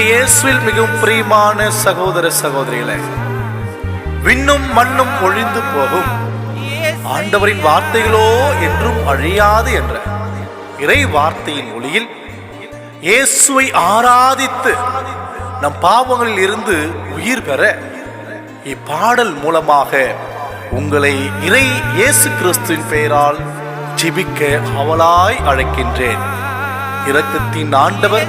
இயேசுவில் மிகவும் பிரியமான சகோதர சகோதரிகளே விண்ணும் மண்ணும் ஒழிந்து போகும். ஆண்டவரின் வார்த்தைகளோ என்றும் அழியாது என்ற இறை வார்த்தையின் ஒளியில் இயேசுவை ஆராதித்து நம் பாவங்களில் இருந்து உயிர் பெற இப்பாடல் மூலமாக உங்களை இறை இயேசு கிறிஸ்துவின் பெயரால் ஜெபிக்க அவலாய் அழைக்கின்றேன். இரக்கத்தின் ஆண்டவர்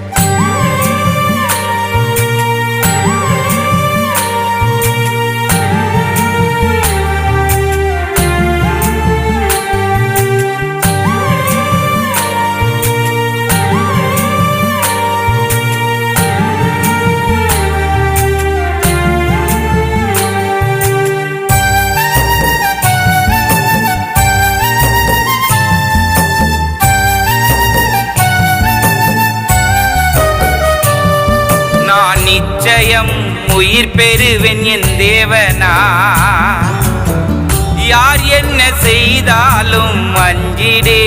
நிச்சயம் உயிர் பெறுவேன் என் தேவனா. யார் என்ன செய்தாலும் அஞ்சிடே.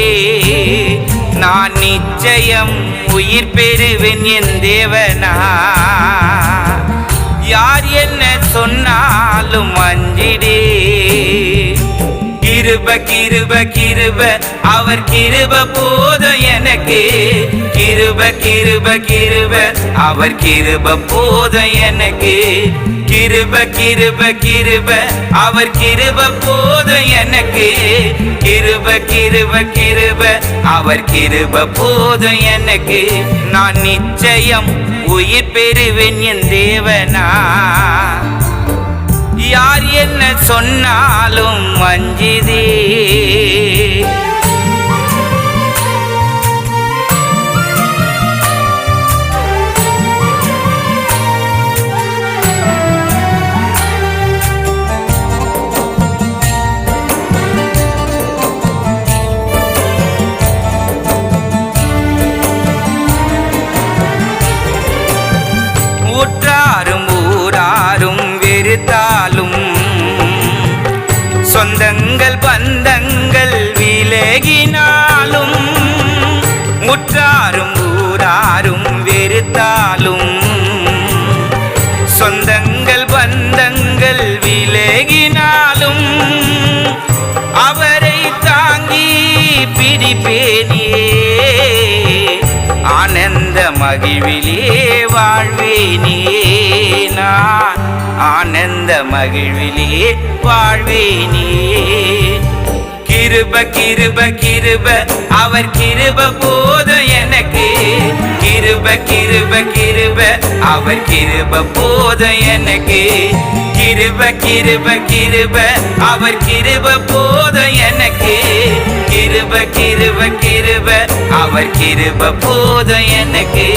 நான் நிச்சயம் உயிர் பெறுவேன் என் தேவனா. யார் என்ன சொன்னாலும் அஞ்சிடே. கிருப கிருப கிருப. அவர் கிருப போதும் எனக்கு. கிருப கிருப கிருப. அவர் கிருப போதும் எனக்கு. கிருப கிருப கிருப. அவர் கிருப போதும் எனக்கு. கிருப கிருப கிருப. அவர் கிருப போதும் எனக்கு. நான் நிச்சயம் உயிர் பெறுவேன் என் தேவனா. யார் என்ன சொன்னாலும் மஞ்சிதே விலகினாலும் முற்றாரும் ஊராரும் வெறுத்தாலும் சொந்தங்கள் பந்தங்கள் விலகினாலும் அவரை தாங்கி பிடிப்பேனே. ஆனந்த மகிழ்விலே வாழ்வேனே நான். ஆனந்த மகிழ்விலே வாழ்வேனே. கிருப கிருப கிருப. அவர் கிருப போதும் எனக்கு. கிருப கிருப கிருப. அவர் கிருப போதும் எனக்கு. கிருப கிருப கிருப. அவர் கிருப போதும் எனக்கு. கிருப கிருப கிருப. அவர் கிருப போதும் எனக்கு.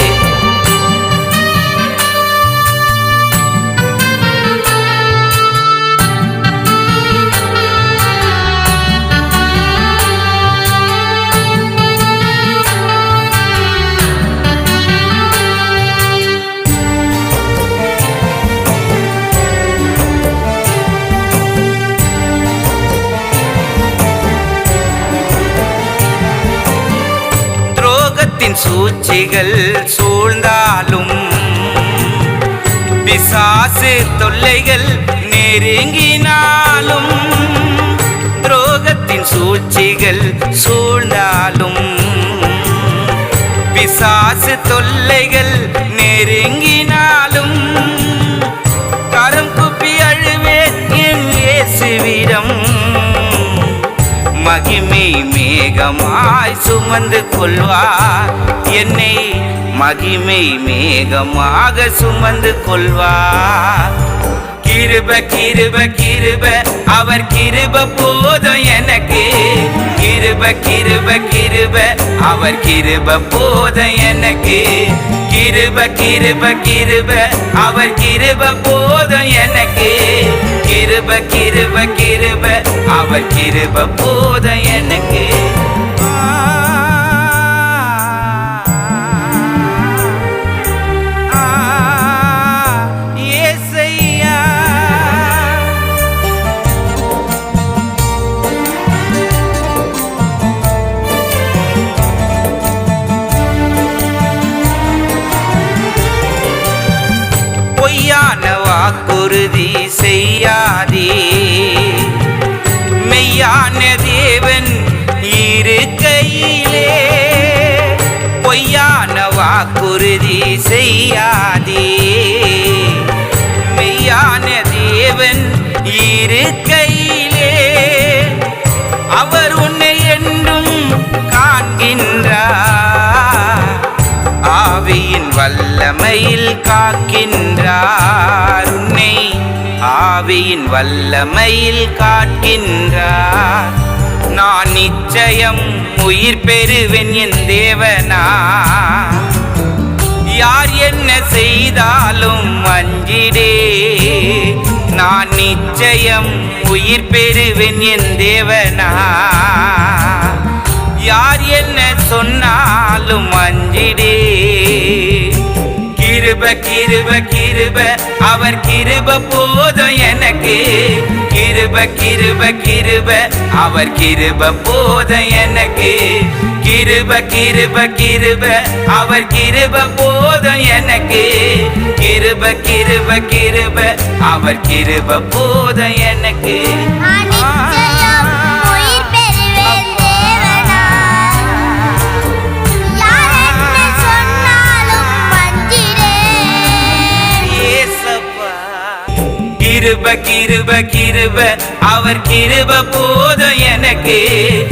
சூழ்ச்சிகள் சூழ்ந்தாலும் பிசாசு தொல்லைகள் நெருங்கினாலும் துரோகத்தின் சூழ்ச்சிகள் சூழ்ந்தாலும் பிசாசு தொல்லைகள் நெருங்கி மகிமை மேகமாய் சுமந்து கொள்வார். என்னை மகிமை மேகமாக சுமந்து கொள்வார். கிருப கிருப கிருப அவர் கிருப போதும் எனக்கு. கிருப கிருப கிருப அவர் கிருப போதும் எனக்கு. கிருப கிருப கிருப அவர் கிருப போதும் எனக்கு. கிருப கிருப கிருப அவர் கிருப போத எனக்கு. பொய்யான வாக்குறுதி செய்யாதே செய்யாதே. மெய்யான தேவன் இருக்கையிலே அவர் உன்னை என்றும் காண்கின்றார். ஆவியின் வல்லமையில் காக்கின்றார். உன்னை ஆவியின் வல்லமையில் காக்கின்றார். நான் நிச்சயம் உயிர் பெறுவேன் என் தேவனா. யார் என்ன செய்தாலும் அஞ்சிடே. நான் நிச்சயம் உயிர் பெறுவேன் என் தேவனா. யார் என்ன சொன்னாலும் அஞ்சிடே. கிருப கிருப கிருப. அவர் கிருப போதும் எனக்கு. கிருப கிருப கிருப. அவர் கிருப போதும் எனக்கு. கிருப கிருப கிருப. அவர் கிருப போதும் எனக்கு. கிருப கிருப கிருப. அவர் கிருப போதும் எனக்கு. கிருப கிருப கிருப. அவர் கிருப போதும் எனக்கு.